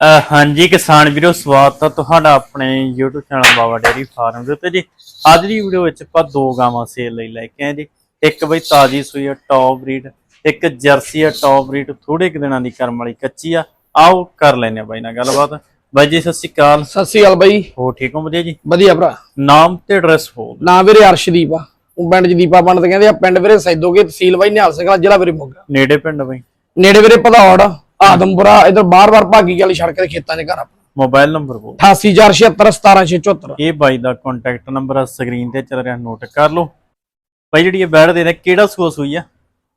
ਅਹ ਹਾਂਜੀ ਕਿਸਾਨ ਵੀਰੋ ਸਵਾਗਤ ਹੈ ਤੁਹਾਡਾ ਆਪਣੇ YouTube channel Baba dairy farm ਦੇ ਉੱਤੇ ਜੀ। ਅੱਜ ਦੀ ਵੀਡੀਓ ਵਿੱਚ ਆਪਾਂ ਦੋ ਗਾਵਾਂ ਸੇਲ ਲਈ ਲੈ ਕੇ ਆਏ ਜੀ। ਇੱਕ ਬਈ ਤਾਜੀ ਸੂਈ ਆ ਟੌਪ ਬਰੀਡ ਇੱਕ ਜਰਸੀ ਆ ਟੌਪ ਬਰੀਡ ਥੋੜੇ ਕੁ ਦਿਨਾਂ ਦੀ ਕਰਮ ਵਾਲੀ ਕੱਚੀ ਆ। ਆਓ ਕਰ ਲੈਨੇ ਆ ਬਾਈ ਨਾਲ ਗੱਲਬਾਤ। ਬਾਈ ਜੀ ਸਤਿ ਸ਼੍ਰੀ ਅਕਾਲ। ਸਤਿ ਸ੍ਰੀ ਅਕਾਲ ਬਾਈ। ਹੋ ਠੀਕ ਹੋ? ਵਧੀਆ ਜੀ? ਵਧੀਆ ਭਰਾ। ਨਾਮ ਤੇ ਐਡਰੈਸ ਹੋ ਨਾਂ ਵੀਰੇ ਅਰਸ਼ਦੀਪ ਆ। ਉਹ ਪਿੰਡ ਚ ਦੀਪਾ ਪਿੰਡ ਤੇ ਕਹਿੰਦੇ ਆ ਪਿੰਡ ਵੀਰੇ ਸੈਦੋਗੇ ਤਹਿਸੀਲ ਬਾਈ ਨਿਹਾਲ ਸਿੰਘ ਵਾਲਾ ਜ਼ਿਲ੍ਹਾ ਵੀਰੇ ਮੋਗਾ ਨੇੜੇ ਪਿੰਡ ਬਾਈ? ਨੇੜੇ ਵੀਰੇ ਭਦੌੜ। ਆਦਮਪੁਰਾ ਇਧਰ ਬਾਰ-ਬਾਰ ਭਾਗੀ ਵਾਲੀ ਸੜਕ ਦੇ ਖੇਤਾਂ ਦੇ ਘਰ ਆਪਣਾ ਮੋਬਾਈਲ ਨੰਬਰ ਬੋਲ। 8846717674 ਇਹ ਬਾਈ ਦਾ ਕੰਟੈਕਟ ਨੰਬਰ ਆ ਸਕਰੀਨ ਤੇ ਚੱਲ ਰਿਹਾ ਨੋਟ ਕਰ ਲਓ। ਬਾਈ ਜਿਹੜੀ ਇਹ ਦੇ ਨੇ ਕਿਹੜਾ ਸੂਆ ਸੂਈ ਆ?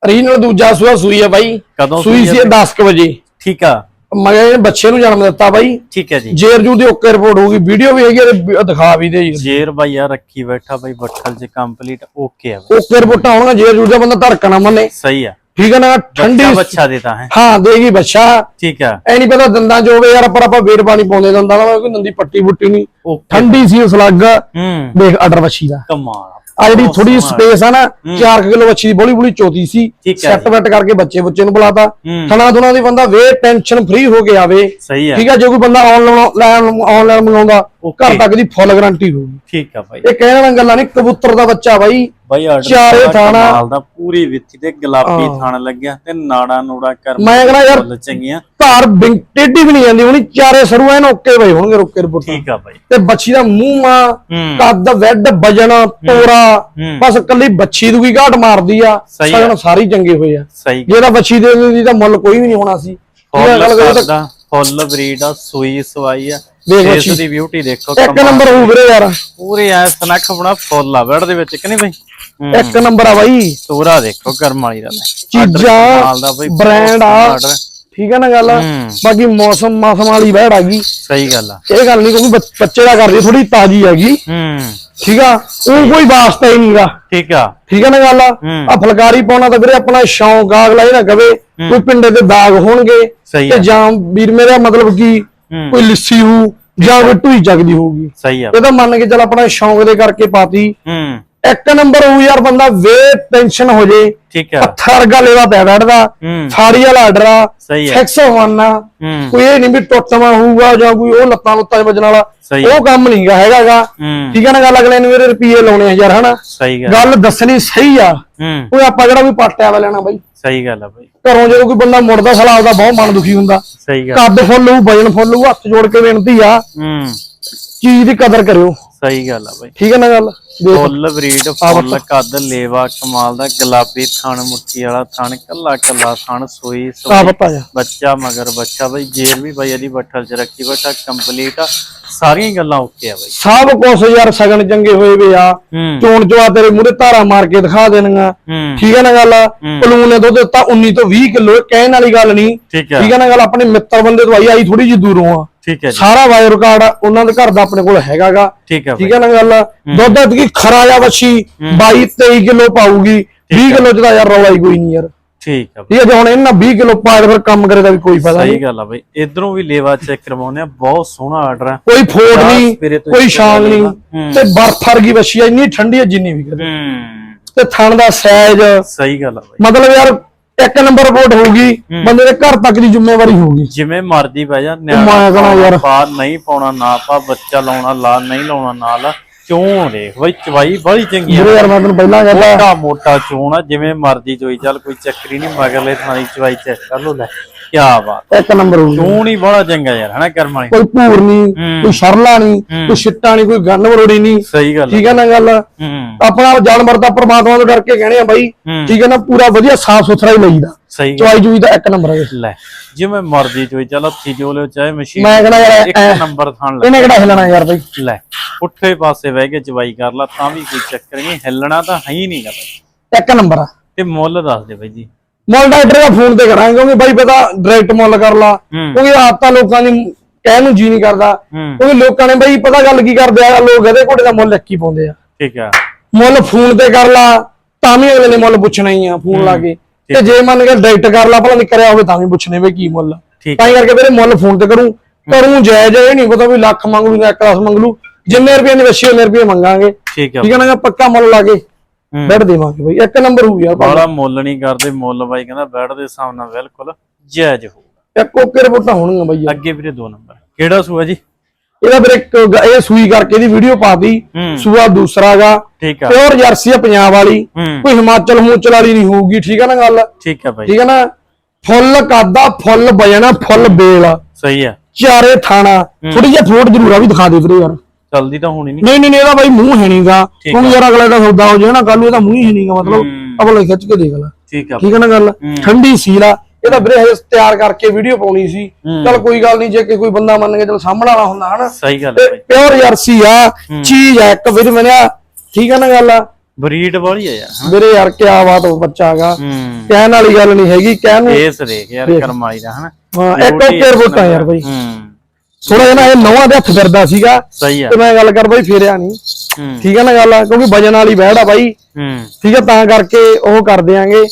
ਰੀਨਲ ਦੂਜਾ ਸੂਆ ਸੂਈ ਆ ਬਾਈ। ਕਦੋਂ ਸੂਈ ਸੀ 10 ਵਜੇ। ਠੀਕ ਆ। ਮਗਰ ਬੱਚੇ ਨੂੰ ਜਨਮ ਦਿੱਤਾ ਬਾਈ। ਠੀਕ ਹੈ ਜੀ। ਜੇਰਜੂ ਦੀ ਓਕੇ ਰਿਪੋਰਟ ਹੋਊਗੀ ਵੀਡੀਓ ਵੀ ਹੈਗੀ ਦਿਖਾ ਵੀ ਦੇ ਜੇਰ ਬਾਈ ਆ ਰੱਖੀ ਬੈਠਾ ਬਾਈ ਬੱਠਲ ਚ ਕੰਪਲੀਟ ਓਕੇ ਆ। ਓਕੇ ਰਿਪੋਰਟਾਂ ਆਉਣਗੀਆਂ ਜੇਰਜੂ ਦਾ ਬੰਦਾ ਧੜਕਣਾ ਮੰਨੇ ਸਹੀ ਆ। ਠੀਕ ਹੈ ਨਾ? ਠੰਡੀ ਬੱਚਾ ਬੱਚਾ ਦੇਤਾ ਹੈ। ਹਾਂ ਦੇਗੀ ਬੱਚਾ। ਠੀਕ ਆ। ਐ ਨਹੀਂ ਪਤਾ ਦੰਦਾਂ ਚ ਹੋਵੇ ਯਾਰ ਪਰ ਆਪਾਂ ਵੇਰ ਪਾਣੀ ਪਾਉਂਦੇ ਦੰਦਾਂ ਦਾ ਕੋਈ ਦੰਦੀ ਪੱਟੀ ਪੁੱਟੀ ਨਹੀਂ। ਠੰਡੀ ਸੀ ਉਸ ਲੱਗ ਹੂੰ। ਦੇਖ ਆਰਡਰ ਵੱਛੀ ਦਾ। ਕਮਾਲ ਆ ਜਿਹੜੀ ਥੋੜੀ। ਸਪੇਸ ਆ। ਨਾ 4 ਕਿਲੋ ਵੱਛੀ ਦੀ ਬੋਲੀ ਬੋਲੀ ਚੋਤੀ ਸੀ। ਹੈ ਸੈੱਟ ਵੈਟ ਕਰਕੇ ਬੱਚੇ ਬੱਚੇ ਨੂੰ ਬੁਲਾਤਾ। ਹੂੰ। ਥਣਾ ਥੁਣਾ ਦੀ ਬੰਦਾ ਵੇ ਟੈਨਸ਼ਨ ਫ੍ਰੀ ਹੋ ਕੇ ਆਵੇ। ਠੀਕ ਆ ਜੇ ਕੋਈ ਬੰਦਾ ਆਨਲਾਈਨ ਆਨਲਾਈਨ ਮੰਗਾਉਂਦਾ. ਘਰ ਤੱਕ ਦੀ ਫੁੱਲ ਗਾਰੰਟੀ ਹੋਊਗੀ। ਠੀਕ ਆ ਬਾਈ। ਇਹ ਕਹਿਣ ਵਾਲੀਆਂ ਗੱਲਾਂ ਨਹੀਂ ਕਬੂਤਰ ਦਾ ਬੱਚਾ ਬਾਈ ਬਾਈ ਚਾਰੇ ਥਾਣਾ- ਦਾ ਪੂਰੀ ਵਿੱਥੀ ਤੇ ਗੁਲਾਬੀ। ਥਾਣ ਲੱਗਿਆ ਤੇ ਨਾੜਾ ਨੂੜਾ ਕਰ ਮੈਂ ਕਹਿੰਦਾ ਯਾਰ ਚੰਗੀਆਂ। ਘਰ ਬਿੰ- ਟੇਢੀ ਵੀ ਨਹੀਂ ਜਾਂਦੀ ਹੁਣੀ ਚਾਰੇ ਸਰੂ ਐਨ ਓਕੇ ਬਈ ਹੋਣਗੇ ਰੁੱਕੇ ਰਿਪੋਰਟ ਠੀਕ ਆ ਬਾਈ। ਤੇ ਬੱਚੀ ਦਾ ਮੂੰਹ ਮਾ ਕੱਦ ਵੈਡ ਵਜਨ ਤੋਰਾ। ਬਸ ਕੱਲੀ ਬੱਚੀ ਦੀ ਗਾਟ ਮਾਰਦੀ ਆ। ਸਗਣ ਸਾਰੀ ਚੰਗੇ ਹੋਏ ਆ। ਜੇ ਤਾਂ ਬੱਚੀ ਦੇ ਦਿੰਦੀ ਤਾਂ ਮੁੱਲ ਕੋਈ ਵੀ ਨਹੀਂ ਹੋਣਾ ਸੀ। ਫੁੱਲ ਬਰੀਡ ਆ ਸੂਈ ਸਵਾਈ ਆ। ਦੇਖ ਬੱਚੀ। ਦੀ ਬਿਊਟੀ ਦੇਖੋ ਇੱਕ। ਨੰਬਰ ਹੋਊ ਵੀਰੇ ਯਾਰ। ਪੂਰੀ ਐ ਸਨੱਖ ਬਣਾ ਫੁੱਲ ਆ ਬੈਡ ਦੇ ਵਿੱਚ ਕਿ ਨਹੀਂ ਬਾਈ? ਹੂੰ। ਇੱਕ ਨੰਬਰ ਆ ਬਾਈ। ਤੋਰਾ ਦੇਖੋ ਕਰਮ ਵਾਲੀ ਦਾ ਚੀਜ਼ਾਂ ਬ੍ਰਾਂਡ ਆ। ਠੀਕ ਹੈ ਨਾ ਗੱਲ? ਹੂੰ। ਬਾਕੀ ਮੌਸਮ ਮਾਸਮ ਵਾਲੀ ਬਹਿੜ ਆ ਗਈ। ਸਹੀ ਗੱਲ ਆ। ਇਹ ਗੱਲ ਨਹੀਂ ਕਿਉਂਕਿ ਬੱਚ- ਦਾ ਕਰਦੀ ਥੋੜੀ ਤਾਜੀ ਹੈਗੀ। ਹੂੰ। ਠੀਕ ਆ? ਉਹ ਕੋਈ ਵਾਸਤਾ ਹੀ ਨਹੀਂਗਾ ਠੀਕ ਆ। ਠੀਕ ਹੈ ਨਾ ਗੱਲ? ਹੂੰ। ਆ ਫਲਕਾਰੀ ਪਾਉਣਾ ਤਾਂ ਵੀਰੇ ਆਪਣਾ ਸ਼ੌਂਕ ਆ ਅਗਲਾ ਇਹ ਨਾ ਕਵੇ ਕੋਈ ਪਿੰਡੇ ਦੇ ਦਾਗ ਹੋਣਗੇ ਤੇ ਆ। ਜਾਂ ਵੀਰ ਮੇਰਾ ਮਤਲਬ ਕੀ ਹੂੰ। ਕੋਈ ਲਿੱਸੀ ਹੋ ਜਾਂ ਕੋਈ ਢੂਈ ਚੱਕਦੀ ਹੋਊਗੀ। ਸਹੀ ਆ। ਇਹ ਤਾਂ ਮੰਨ ਕੇ ਚੱਲ ਆਪਣਾ ਸ਼ੌਂਕ ਦੇ ਕਰਕੇ ਪਾਤੀ। ਹੂੰ। ਇੱਕ ਨੰਬਰ ਹੋਊ ਯਾਰ ਬੰਦਾ ਵੇ ਟੈਨਸ਼ਨ ਹੋ ਜੇ। ਠੀਕ ਆ। ਪੱਥਰ ਵਰਗਾ ਲੇਵਾ ਪਿਆ ਬੈਠਦਾ। ਹੂੰ। ਸਾੜੀ ਵਾਲਾ ਆਰਡਰ ਆ ਸਹੀ ਆ। ਫਿਕਸ ਹੋਣਾ ਹੂੰ। ਕੋਈ ਇਹ ਨਹੀਂ ਵੀ ਟੁੱਟਵਾ ਹੋਊਗਾ ਜਾਂ ਕੋਈ ਉਹ ਲੱਤਾਂ ਲੁੱਤਾਂ 'ਚ ਵੱਜਣ ਵਾਲਾ। ਉਹ ਕੰਮ ਨਹੀਂਗਾ ਹੈਗਾਗਾ ਹੂੰ। ਠੀਕ ਹੈ ਨਾ ਗੱਲ ਅਗਲੇ ਨੂੰ ਵੀਰੇ ਰੁਪਏ ਲਾਉਣੇ ਆ ਯਾਰ ਹਨਾ? ਸਹੀ ਗੱਲ ਗੱਲ ਦੱਸਣੀ ਸਹੀ ਆ। ਹੂੰ। ਕੋਈ ਆਪਾਂ ਕਿਹੜਾ ਕੋਈ ਪਾਟਿਆ ਵਾ ਲੈਣਾ ਬਾਈ। ਸਹੀ ਗੱਲ ਆ ਬਾਈ। ਘਰੋਂ ਜਦੋਂ ਕੋਈ ਬੰਦਾ ਮੁੜਦਾ ਸਲਾ ਆਪਦਾ ਬਹੁਤ ਮਨ ਦੁਖੀ ਹੁੰਦਾ। ਸਹੀ ਗੱਲ। ਕੱਦ ਫੁੱਲ ਵਜਨ ਫੁੱਲ ਹੱਥ ਜੋੜ ਕੇ ਬੇਨਤੀ ਆ। ਹੂੰ। ਚੀਜ਼ ਦੀ ਕਦਰ ਕਰਿਓ। ਸਹੀ ਗੱਲ ਆ ਬਾਈ। ਠੀਕ ਹੈ ਨਾ ਗੱਲ? ਫੁੱਲ ਬਰੀਡ ਫੁੱਲ ਕੱਦ ਲੇਵਾ ਕਮਾਲ ਦਾ ਗੁਲਾਬੀ ਥਣ ਮੁੱਠੀ ਵਾਲਾ ਥਣ ਕੱਲਾ ਕੱਲਾ ਥਣ ਸੋਈ ਸੋਈ। ਜਾ। ਬੱਚਾ ਮਗਰ ਬੱਚਾ ਬਈ ਜੇਰ ਵੀ ਬਈ ਇਹਦੀ ਬੱਠਲ ਚ ਰੱਖੀ ਬੈਠਾ ਕੰਪਲੀਟ ਆ। ਸਾਰੀਆਂ ਗੱਲਾਂ ਓਕੇ ਆ ਬਈ। ਸਭ ਕੁਛ ਯਾਰ ਸਗਨ ਚੰਗੇ ਹੋਏ ਵੇ ਆ। ਚੋਣ ਚਵਾ ਤੇਰੇ ਮੂਰੇ ਧਾਰਾ ਮਾਰ ਕੇ ਦਿਖਾ ਦੇਣੀਆਂ। ਹੂੰ। ਠੀਕ ਹੈ ਨਾ ਗੱਲ? ਪਲੂਨ ਨੇ ਦੁੱਧ ਦਿੱਤਾ 19 ਤੋਂ 20 ਕਿਲੋ ਕਹਿਣ ਵਾਲੀ ਗੱਲ ਨਹੀਂ। ਠੀਕ ਹੈ ਠੀਕ ਹੈ ਨਾ ਗੱਲ? ਆਪਣੇ ਮਿੱਤਰ ਬੰਦੇ ਤੋਂ ਆਈ ਆਈ ਥੋੜੀ ਜਿਹੀ ਦੂਰੋਂ ਆ। ਠੀਕ ਹੈ ਜੀ। ਸਾਰਾ ਵਾਇਰ ਰਿਕਾਰਡ ਉਹਨਾਂ ਦੇ ਘਰ ਦਾ ਆਪਣੇ ਕੋਲ ਹੈਗਾਗਾ। ਠੀਕ ਹੈ ਠੀਕ ਹੈ ਨਾ ਗੱਲ? ਦੁੱਧ ਦੀ ਖਰਾ ਜਾ ਵੱਛੀ? 22 23 ਕਿਲੋ ਪਾਊਗੀ। 20 ਕਿਲੋ ਚ ਤਾਂ ਯਾਰ ਰੌਲਾ ਹੀ ਕੋਈ ਨਹੀਂ ਯਾਰ। ਠੀਕ ਹੈ। ਠੀਕ ਹੈ ਜੇ ਹੁਣ ਇਹਨਾਂ 20 ਕਿਲੋ ਪਾਏ ਫਿਰ ਕੰਮ ਕਰੇ ਦਾ ਵੀ ਕੋਈ ਫਾਇਦਾ ਨਹੀਂ। ਸਹੀ ਗੱਲ ਆ ਬਈ ਇਧਰੋਂ ਵੀ ਲੇਵਾ ਚੈੱਕ ਕਰਵਾਉਂਦੇ ਆ ਬਹੁਤ ਸੋਹਣਾ ਆਰਡਰ ਆ। ਕੋਈ ਫੋਟ ਨਹੀਂ ਕੋਈ ਸ਼ਾਂਗ ਨਹੀਂ। ਤੇ ਬਰਫ ਵਰਗੀ ਵੱਛੀ ਆ ਇੰਨੀ ਠੰਡੀ ਆ ਜਿੰਨੀ ਵੀ ਕਰੇ। ਹੂੰ। ਤੇ ਥਣ ਦਾ ਸਾਈਜ਼ ਸਹੀ ਗੱਲ ਆ ਬਈ ਮਤਲਬ ਯਾਰ ਇੱਕ ਨੰਬਰ ਰਿਪੋਰਟ ਹੋਊਗੀ ਬੰਦੇ ਦੇ ਘਰ ਤੱਕ ਦੀ ਜ਼ਿੰਮੇਵਾਰੀ ਹੋਊਗੀ। ਜਿਵੇਂ ਮਰਜ਼ੀ ਬਹਿ ਜਾ ਯਾਰ। ਬਾਹਰ ਨਹੀਂ ਪਾਉਣਾ ਨਾ ਪਾ ਬੱਚਾ ਲਾਉਣਾ ਲਾ ਨਹੀਂ ਲਾਉਣਾ ਨਾ ਚੋਣ ਦੇਖ ਬਈ ਚਵਾਈ ਬੜੀ ਚੰਗੀ ਆ। ਯਾਰ ਮੈਂ ਤੈਨੂੰ ਪਹਿਲਾਂ ਕਹਿੰਦਾ। ਮੋਟਾ ਮੋਟਾ ਚੋਣ ਆ ਜਿਵੇਂ ਮਰਜ਼ੀ ਚੋਈ ਚੱਲ ਕੋਈ ਚੱਕਰੀ ਨਹੀਂ ਮਗਰਲੇ ਥਾਣੀ ਚਵਾਈ ਚੈੱਕ ਕਰ ਲੋ ਲੈ। ਕੀ ਬਾਤ। ਇੱਕ ਨੰਬਰ ਹੋਊਗੀ। ਚੋਣ ਹੀ ਬੜਾ ਚੰਗਾ ਯਾਰ ਹਨਾ ਕਰਮ ਵਾਲੀ? ਕੋਈ ਭੂਰ ਨਹੀਂ। ਕੋਈ ਸ਼ਰਲਾ ਨਹੀਂ ਕੋਈ ਛਿੱਟਾ ਨਹੀਂ ਕੋਈ ਗੰਨ ਵਰੋੜੀ ਨਹੀਂ। ਸਹੀ ਗੱਲ ਠੀਕ ਹੈ ਨਾ ਗੱਲ? ਆਪਣਾ ਜਾਨਵਰ ਦਾ ਪ੍ਰਮਾਤਮਾ ਤੋਂ ਡਰ ਕੇ ਕਹਿਣੇ ਆ ਬਾਈ। ਠੀਕ ਹੈ ਨਾ ਪੂਰਾ ਵਧੀਆ ਸਾਫ਼ ਸੁਥਰਾ ਹੀ ਲਈਦਾ। ਸਹੀ ਚਵਾਈ ਜੂਈ ਦਾ ਇੱਕ ਨੰਬਰ ਹੈ ਲੈ। ਜਿਵੇਂ ਮਰਜ਼ੀ ਚੋਈ ਚੱਲ ਹੱਥੀ ਜੋ ਲਿਓ ਚਾਹੇ ਮਸ਼ੀਨ ਮੈਂ ਕਹਿੰਦਾ ਯਾਰ ਇੱਕ ਐ- ਨੰਬਰ ਥਾਣ ਲੈ। ਇਹਨੇ ਕਿਹੜਾ ਹਿਲਣਾ ਯਾਰ ਬਾਈ? ਲੈ ਪੁੱਠੇ ਪਾਸੇ ਬਹਿ ਕੇ ਚਵਾਈ ਕਰ ਲਾ ਤਾਂ ਵੀ ਕੋਈ ਚੱਕਰ ਨਹੀਂ ਹਿੱਲਣਾ ਤਾਂ ਹੈ ਹੀ ਨਹੀਂ ਗਾ ਬਈ। ਇੱਕ ਨੰਬਰ ਆ। ਤੇ ਮੁੱਲ ਦੱਸ ਦੇ ਬਾਈ ਜੀ। ਮੁੱਲ ਡਾਕਟਰ ਦਾ ਫੋਨ ਤੇ ਕਰਾਂਗੇ ਕਿਉਂਕਿ ਬਾਈ ਪਤਾ ਡਾਇਰੈਕਟ ਮੁੱਲ ਕਰ ਲਾ। ਹੂੰ। ਕਿਉਂਕਿ ਆਪ ਤਾਂ ਲੋਕਾਂ ਦੀ ਕਹਿਣ ਨੂੰ ਜੀ ਨਹੀਂ ਕਰਦਾ। ਹੂੰ। ਕਿਉਂਕਿ ਲੋਕਾਂ ਨੇ ਬਾਈ ਪਤਾ ਗੱਲ ਕੀ ਕਰਦੇ ਆ ਲੋਕ ਇਹਦੇ ਘੋੜੇ ਦਾ ਮੁੱਲ ਇੱਕ ਹੀ ਪਾਉਂਦੇ ਆ। ਠੀਕ ਆ। ਮੁੱਲ ਫੋਨ ਤੇ ਕਰ ਲਾ ਤਾਂ ਵੀ ਅਗਲੇ ਨੇ ਮੁੱਲ ਪੁੱਛਣਾ ਹੀ ਆ ਫੋਨ ਲਾ ਕੇ। ਤੇ ਜੇ ਮੰਨ ਕੇ ਡਾਇਰੈਕਟ ਕਰ ਲਾ ਭਲਾ ਨਹੀਂ ਕਰਿਆ ਹੋਵੇ ਤਾਂ ਵੀ ਪੁੱਛਣੇ ਵੀ ਕੀ ਮੁੱਲ। ਠੀਕ ਤਾਂ ਹੀ ਕਰਕੇ ਵੀਰੇ ਮੁੱਲ ਫੋਨ ਤੇ ਕਰੂੰ। ਕਰੂੰ ਜਾਇਜ਼ ਇਹ ਨਹੀਂ ਪਤਾ ਵੀ ਲੱਖ ਮੰਗ ਲੂ ਜਾਂ 1 ਲੱਖ ਮੰਗ ਲੂ ਜਿੰਨੇ ਰੁਪਏ ਦੀ ਵਸ਼ੀ ਉਹਨੇ ਰੁਪਏ ਮੰਗਾਂਗੇ। ਠੀਕ ਹੈ। ਨਾ ਪੱਕਾ ਮੁੱਲ ਲਾ ਕੇ। ਬੈਠ ਦੇਵਾਂਗੇ ਬਈ। ਇੱਕ ਨੰਬਰ ਹੋਊ ਯਾਰ ਬਾਲਾ ਮੁੱਲ ਨਹੀਂ ਕਰਦੇ ਮੁੱਲ ਬਾਈ ਕਹਿੰਦਾ ਬੈਠ ਦੇ ਹਿਸਾਬ ਨਾਲ ਬਿਲਕੁਲ ਜਾਇਜ਼ ਹੋਊਗਾ। ਇੱਕ ਓਕੇ ਰਿਪੋਰਟਾਂ ਹੋਣਗੀਆਂ ਬਾਈ। ਅੱਗੇ ਵੀਰੇ ਦੋ ਨੰਬਰ। ਕਿਹੜਾ ਸੂਆ ਜੀ? ਇਹਦਾ ਫਿਰ ਇੱਕ ਗ- ਇਹ ਸੂਈ ਕਰਕੇ ਇਹਦੀ ਵੀਡੀਓ ਪਾਤੀ ਹੂੰ। ਸੂਆ ਦੂਸਰਾਗਾ ਠੀਕ ਆ। ਪਿਓਰ ਜਰਸੀ ਆ ਪੰਜਾਬ ਵਾਲੀ। ਹੂੰ। ਕੋਈ ਹਿਮਾਚਲ ਹਮੂਚਲ ਵਾਲੀ ਨਹੀਂ ਹੋਊਗੀ ਠੀਕ ਆ ਨਾ ਗੱਲ? ਠੀਕ ਆ ਬਾਈ ਠੀਕ ਆ ਨਾ? ਫੁੱਲ ਕਾਦਾ ਫੁੱਲ ਬਜਣਾ ਫੁੱਲ ਬੇਲ। ਸਹੀ ਆ। ਚਾਰੇ ਥਾਣਾ। ਥੋੜੀ ਜਿਹੀ ਥੋੜ ਜ਼ਰੂਰ ਆ ਵੀ ਦਿਖਾ ਦੇ ਵੀਰੇ ਯਾਰ। ਚਲਦੀ ਤਾਂ ਹੋਣੀ ਨਹੀਂ ਨਹੀਂ ਨਹੀਂ ਨਹੀਂ, ਇਹਦਾ ਬਾਈ ਮੂੰਹ ਹੈ ਨਹੀਂਗਾ ਠੀਕ ਕਿਉਂਕਿ ਯਾਰ ਅਗਲੇ ਦਾ ਸੌਦਾ ਹੋ ਜਾਏ ਨਾ ਕੱਲ ਨੂੰ ਇਹਦਾ ਮੂੰਹ ਹੀ ਨਹੀਂਗਾ ਮਤਲਬ ਹੂੰ। ਅਗਲੇ ਖਿੱਚ ਕੇ ਦੇਖ ਲੈ। ਠੀਕ ਆ। ਠੀਕ ਹੈ ਨਾ ਗੱਲ। ਠੰਡੀ ਸੀਲ ਆ। ਇਹਦਾ ਵੀਰੇ ਹਜੇ ਤਿਆਰ ਕਰਕੇ ਵੀਡੀਓ ਪਾਉਣੀ ਸੀ। ਚਲ ਕੋਈ ਗੱਲ ਨਹੀਂ ਜੇ ਕਿ ਕੋਈ ਬੰਦਾ ਮੰਨ ਕੇ ਚਲ ਸਾਹਮਣ ਵਾਲਾ ਹੁੰਦਾ ਹਨਾ? ਸਹੀ ਗੱਲ ਤੇ ਹੈ ਪਿਓਰ ਜਰਸੀ ਆ ਚੀਜ਼ ਆ ਇੱਕ ਵੀਰ ਮੰਨਿਆ ਠੀਕ ਹੈ ਨਾ ਗੱਲ? ਬਰੀਡ ਵਾਲੀ ਆ ਯਾਰ? ਵੀਰੇ ਯਾਰ ਕਿਆ ਬਾਤ ਉਹ ਬੱਚਾ ਹੈਗਾ। ਹੂੰ। ਕਹਿਣ ਵਾਲੀ ਗੱਲ ਨਹੀਂ ਹੈਗੀ ਕਹਿਣ ਨੂੰ ਫੇਸ ਦੇਖ ਯਾਰ ਕਰਮਾਈ ਦਾ ਹਨਾ? ਹਾਂ ਇੱਕ ਓਕੇ ਰਿਪੋਰਟਾਂ ਯਾਰ ਬਾਈ। ਹੂੰ। ਥੋੜਾ ਜਿਹਾ ਨਾ ਇਹ ਨਵਾਂ ਦੇ ਹੱਥ ਫਿਰਦਾ ਸੀਗਾ ਸਹੀ ਆ। ਤੇ ਮੈਂ ਗੱਲ ਕਰ ਬਾਈ ਫੇਰਿਆ ਨਹੀਂ ਠੀਕ ਹੈ ਨਾ ਗੱਲ? ਕਿਉਂਕਿ ਵਜਨ ਵਾਲੀ ਬਹਿੜ ਆ ਬਾਈ। ਠੀਕ ਹੈ ਤਾਂ ਕਰਕੇ ਉਹ ਕਰ ਦਿਆਂਗੇ।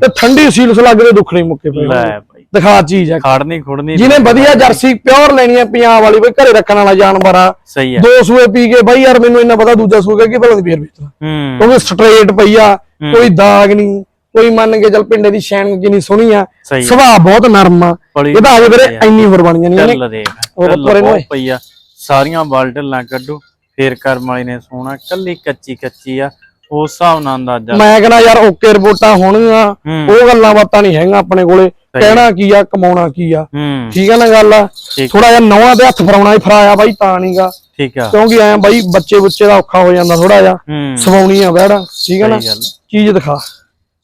ਤੇ ਠੰਡੀ ਸੀਲ ਸਲੱਗ ਦੇ ਦੁੱਖ ਨਹੀਂ ਮੁੱਕੇ ਪਏ। ਲੈ ਬਾਈ। ਦਿਖਾ ਚੀਜ਼ ਆ। ਖੜਨੀ ਖੁੜਨੀ ਜਿਹਨੇ ਵਧੀਆ ਜਰਸੀ ਪਿਓਰ ਲੈਣੀ ਆ ਪੰਜਾਬ ਵਾਲੀ ਬਈ ਘਰੇ ਰੱਖਣ ਵਾਲਾ ਜਾਨਵਰ ਆ। ਸਹੀ ਆ। ਦੋ ਸੂਏ ਪੀ ਕੇ ਬਾਈ ਯਾਰ ਮੈਨੂੰ ਇੰਨਾ ਪਤਾ ਦੂਜਾ ਸੂਏ ਕਿ ਭਲਾ ਦੀ ਫੇਰ ਵੇਚਣਾ ਹੂੰ। ਕਿਉਂਕਿ ਸਟ੍ਰੇਟ ਪਈ ਆ ਕੋਈ ਦਾਗ ਨਹੀਂ ਕੋਈ ਮੰਨ ਕੇ ਚੱਲ ਪਿੰਡੇ ਦੀ ਸ਼ੈਨ ਕਿੰਨੀ ਸੋਹਣੀ ਆ ਸਹੀ ਆ। ਸੁਭਾਅ ਬਹੁਤ ਨਰਮ ਆ। ਬੜੀ ਇਹਦਾ ਅਜੇ ਵੀਰੇ ਇੰਨੀ ਹੋਰ ਬਣ ਜਾਣੀ ਇਹਨੇ ਚੱਲ ਦੇਖ ਉਹ ਚੱਲ ਉੱਪਰ ਇਹਨੂੰ ਬਹੁਤ ਪਈ ਆ। ਸਾਰੀਆਂ ਬਾਲਟਲਾਂ ਕੱਢੋ ਫੇਰ ਕਰਮ ਵਾਲੀ ਨੇ ਸੋਹਣਾ ਕੱਲੀ ਕੱਚੀ ਕੱਚੀ ਆ। ਉਸ ਹਿਸਾਬ ਨਾਲ ਅੰਦਾਜ਼ਾ। ਮੈਂ ਕਹਿੰਦਾ ਯਾਰ ਓਕੇ ਰਿਪੋਰਟਾਂ ਹੋਣਗੀਆਂ ਹੂੰ। ਉਹ ਗੱਲਾਂ ਬਾਤਾਂ ਨਹੀਂ ਹੈਗੀਆਂ ਆਪਣੇ ਕੋਲੇ। ਕਹਿਣਾ ਕੀ ਆ ਕਮਾਉਣਾ ਕੀ ਆ। ਹੂੰ। ਠੀਕ ਆ ਨਾ ਗੱਲ? ਠੀਕ। ਥੋੜਾ ਜਿਹਾ ਨਵਾਂ ਦੇ ਹੱਥ ਫਰਾਉਣਾ ਹੀ ਫਰਾਇਆ ਬਾਈ ਤਾਂ ਨਹੀਂਗਾ ਠੀਕ ਆ। ਕਿਉਂਕਿ ਐ ਬਾਈ ਬੱਚੇ ਬੁੱਚੇ ਦਾ ਔਖਾ ਹੋ ਜਾਂਦਾ ਥੋੜਾ ਜਿਹਾ। ਹੂੰ। ਸਵਾਉਣੀ ਆ ਬੈੜਾ ਠੀਕ ਆ ਨਾ? ਸਹੀ ਗੱਲ ਚੀਜ਼ ਦਿਖਾ।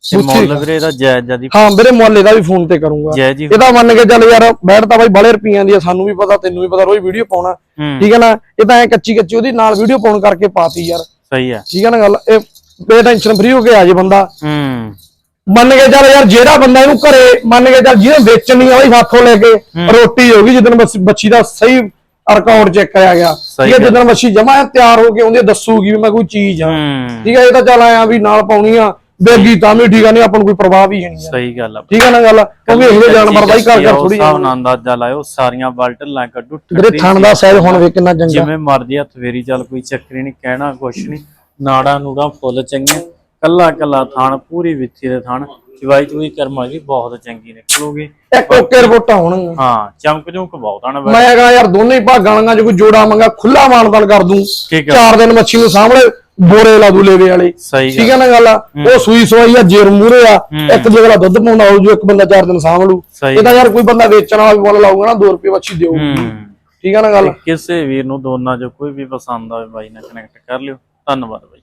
ਮੁੱਲ ਵੀਰੇ ਦਾ ਜਾਇਜ਼ ਜਿਆਦੀ ਹਾਂ ਵੀਰੇ ਮੁੱਲ ਇਹਦਾ ਵੀ ਫੋਨ ਤੇ ਕਰੂੰਗਾ। ਜਾਇਜ਼ ਹੀ। ਇਹਦਾ ਮੰਨ ਕੇ ਚੱਲ ਯਾਰ ਬੈਠ ਤਾਂ ਬਾਈ ਬੜੇ ਰੁਪਈਆਂ ਦੀ ਆ ਸਾਨੂੰ ਵੀ ਪਤਾ ਤੈਨੂੰ ਵੀ ਪਤਾ ਰੋਜ਼ ਵੀਡੀਓ ਪਾਉਣਾ। ਹੂੰ। ਠੀਕ ਹੈ ਨਾ? ਇਹ ਤਾਂ ਐ ਕੱਚੀ ਕੱਚੀ ਉਹਦੀ ਨਾਲ ਵੀਡੀਓ ਪਾਉਣ ਕਰਕੇ ਪਾਤੀ ਯਾਰ। ਸਹੀ ਆ। ਠੀਕ ਹੈ ਨਾ ਗੱਲ? ਇਹ ਬੇ ਟੈਨਸ਼ਨ ਫ੍ਰੀ ਹੋ ਕੇ ਆ ਜੇ ਬੰਦਾ। ਹੂੰ। ਮੰਨ ਕੇ ਚੱਲ ਯਾਰ ਜਿਹੜਾ ਬੰਦਾ ਇਹਨੂੰ ਘਰੇ ਮੰਨ ਕੇ ਚੱਲ ਜਿਹਨੇ ਵੇਚਣੀ ਆ ਉਹਦੀ ਹੱਥੋਂ ਲੈ ਕੇ ਰੋਟੀ ਹੋਗੀ ਜਦੋਂ ਬੱਚੀ ਦਾ ਸਹੀ ਰਿਕਾਰਡ ਚੈੱਕ ਕਰਿਆ ਗਿਆ। ਠੀਕ ਹੈ ਜਦੋਂ ਬੱਚੀ ਜਮਾ ਤਿਆਰ ਹੋ ਕੇ ਆਉਂਦੀ ਦੱਸੂਗੀ ਵੀ ਮੈਂ ਕੋਈ ਚੀਜ਼ ਆ। ਹੂੰ। ਠੀਕ ਹੈ ਇਹ ਤਾਂ ਚੱਲ ਆਇਆ ਵੀ ਨਾਲ ਪਾਉਣੀ ਆ। ਬੇਗੀ ਤਾਂ ਵੀ ਠੀਕ ਆ ਨਹੀਂ ਆਪਾਂ ਨੂੰ ਕੋਈ ਪ੍ਰਭਾਵ ਹੈ ਨਹੀਂ ਯਾਰ। ਸਹੀ ਗੱਲ ਆ। ਠੀਕ ਹੈ ਨਾ ਗੱਲ? ਕਿਉਂਕਿ ਇਹੋ ਜਾਨਵਰ ਬਾਈ ਘਰ ਘਰ ਥੋੜੀ ਹਿਸਾਬ ਨਾਲ ਅੰਦਾਜ਼ਾ ਲਾਇਓ ਸਾਰੀਆਂ ਬਾਲਟਲਾਂ ਕੱਢੋ ਵੀਰੇ ਥਣ ਦਾ ਸਾਈਜ਼ ਹੁਣ ਵੇ ਕਿੰਨਾ ਚੰਗਾ ਜਿਵੇਂ ਮਰਜ਼ੀ ਹੱਥ ਫੇਰੀ ਚੱਲ ਕੋਈ ਚੱਕਰੀ ਨਹੀਂ ਕਹਿਣਾ ਕੁਛ ਨਹੀਂ। ਨਾੜਾ ਨੂੜਾ ਫੁੱਲ ਚੰਗੀਆਂ। ਕੱਲਾ ਕੱਲਾ ਥਣ ਪੂਰੀ ਵਿੱਥੀ ਦੇ ਥਣ। ਚਵਾਈ ਚੂਈ ਕਰਮਾ ਜੀ ਬਹੁਤ ਚੰਗੀ ਨਿਕਲੂਗੀ। ਇੱਕ ਓਕੇ ਰਿਪੋਰਟਾਂ ਹੋਣਗੀਆਂ। ਹਾਂ ਚਮਕ ਜੁਮਕ ਬਹੁਤ ਆਣ ਮੈਂ ਕਹਾਂ ਯਾਰ ਦੋਨੇ ਹੀ ਭਾਗਾਂ ਵਾਲੀਆਂ ਜੇ ਕੋਈ ਜੋੜਾ ਮੰਗਾ ਖੁੱਲਾ ਮਾਨਦਾਨ ਕਰ ਦੂੰ। ਠੀਕ ਆ। ਚਾਰ ਦਿਨ ਮੱਛੀ ਨੂੰ ਸਾਹਮਣੇ ਬੋਰੇ ਲਾ ਦੂ ਲੇਵੇ ਵਾਲੇ। ਸਹੀ ਠੀਕ ਹੈ ਨਾ ਗੱਲ? ਆ ਉਹ ਸੂਈ ਸਵਾਈ ਆ ਜੇਰ ਮੂਰੇ ਆ ਇੱਕ ਜਗਲਾ ਦੁੱਧ ਪਾਉਂਦਾ ਹੋ ਜੋ ਇੱਕ ਬੰਦਾ ਚਾਰ ਦਿਨ ਸਾਂਭ ਲੂ ਸਹੀ। ਇਹ ਤਾਂ ਯਾਰ ਕੋਈ ਬੰਦਾ ਵੇਚਣ ਵਾਲਾ ਵੀ ਮੁੱਲ ਲਾਊਗਾ ਨਾ 2 ਰੁਪਏ ਮੱਛੀ ਦਿਓ। ਹੂੰ। ਠੀਕ ਹੈ ਨਾ ਗੱਲ? ਕਿਸੇ ਵੀਰ ਨੂੰ ਦੋਨਾਂ ਚੋਂ ਕੋਈ ਵੀ ਪਸੰਦ ਆਵੇ ਬਾਈ ਨਾਲ ਕਨੈਕਟ ਕਰ ਲਿਓ। ਧੰਨਵਾਦ ਬਾਈ।